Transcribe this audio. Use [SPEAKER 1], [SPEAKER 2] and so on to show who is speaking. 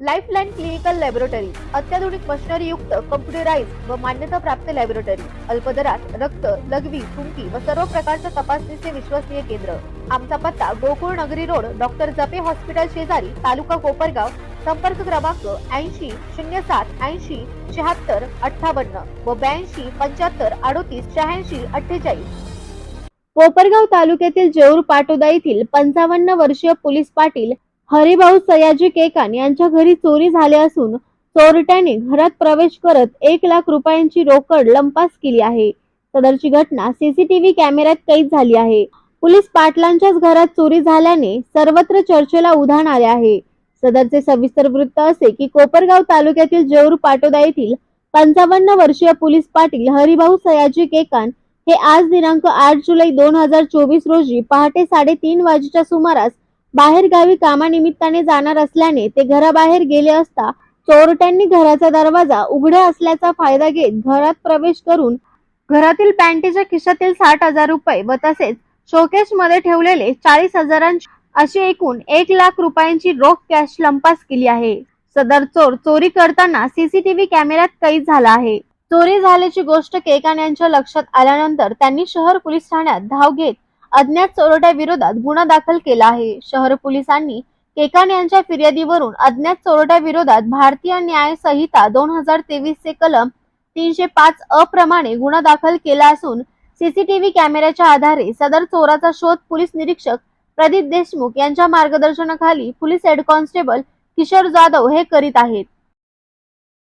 [SPEAKER 1] Lifeline clinical laboratory अत्याधुनिक machinery युक्त computerise व मान्यता प्राप्त लॅबोरेटरी अल्पदरात रक्त लघवी थुंकी व सर्व प्रकारच्या तपासणीचे विश्वसनीय केंद्र. आमचा पत्ता गोकुळ नगरी रोड डॉक्टर जपे हॉस्पिटल शेजारी तालुका कोपरगाव संपर्क क्रमांक ऐंशी शून्य सात ऐंशी शहात्तर अठ्ठावन्न व ब्याऐंशी पंच्याहत्तर अडोतीस शहाऐंशी अठ्ठेचाळीस. कोपरगाव तालुक्यातील जेऊर पाटोदा येथील पंचावन्न वर्षीय पोलीस पाटील हरिभाऊ सयाजी केकान यांच्या घरी चोरी झाली असून चोरट्याने घरात प्रवेश करत एक लाख रुपयांची रोकड लंपास केली आहे. सदरची घटना सीसीटीव्ही कॅमेऱ्यात कैद झाली आहे. पोलीस पाटलांच्याच घरात चोरी झाल्याने सर्वत्र चर्चेला उधाण आले आहे. सदरचे सविस्तर वृत्त असे की कोपरगाव तालुक्यातील जेऊर पाटोदा येथील पंचावन्न वर्षीय पोलीस पाटील हरिभाऊ सयाजी केकान हे आज दिनांक आठ जुलै दोन हजार चोवीस रोजी पहाटे साडेतीन वाजेच्या सुमारास बाहेर गावी कामानिमित्ताने जाणार असल्याने ते घराबाहेर गेले असता चोरट्यांनी घराचा दरवाजा उघडा असल्याचा फायदा घेत घरात प्रवेश करून घरातील पॅन्टीच्या खिशातील साठ हजार रुपये व तसेच शोकेशमध्ये ठेवलेले चाळीस हजारांची अशी एकूण एक लाख रुपयांची रोख कॅश लंपास केली आहे. सदर चोर चोरी करताना सीसीटीव्ही कॅमेऱ्यात कैद झाला आहे. चोरी झाल्याची गोष्ट केकान यांच्या लक्षात आल्यानंतर त्यांनी शहर पोलीस ठाण्यात धाव घेत अज्ञात चोरट्या विरोधात गुन्हा दाखल केला आहे. शहर पोलिसांनी केकान यांच्या फिर्यादीवरून अज्ञात चोरट्या विरोधात भारतीय न्याय संहिता दोन हजार तेवीस चे कलम तीनशे पाच अ प्रमाणे गुन्हा दाखल केला असून सीसीटीव्ही कॅमेऱ्याच्या आधारे सदर चोराचा शोध पोलीस निरीक्षक प्रदीप देशमुख यांच्या मार्गदर्शनाखाली police head constable Kishore Jadhav हे करीत आहेत.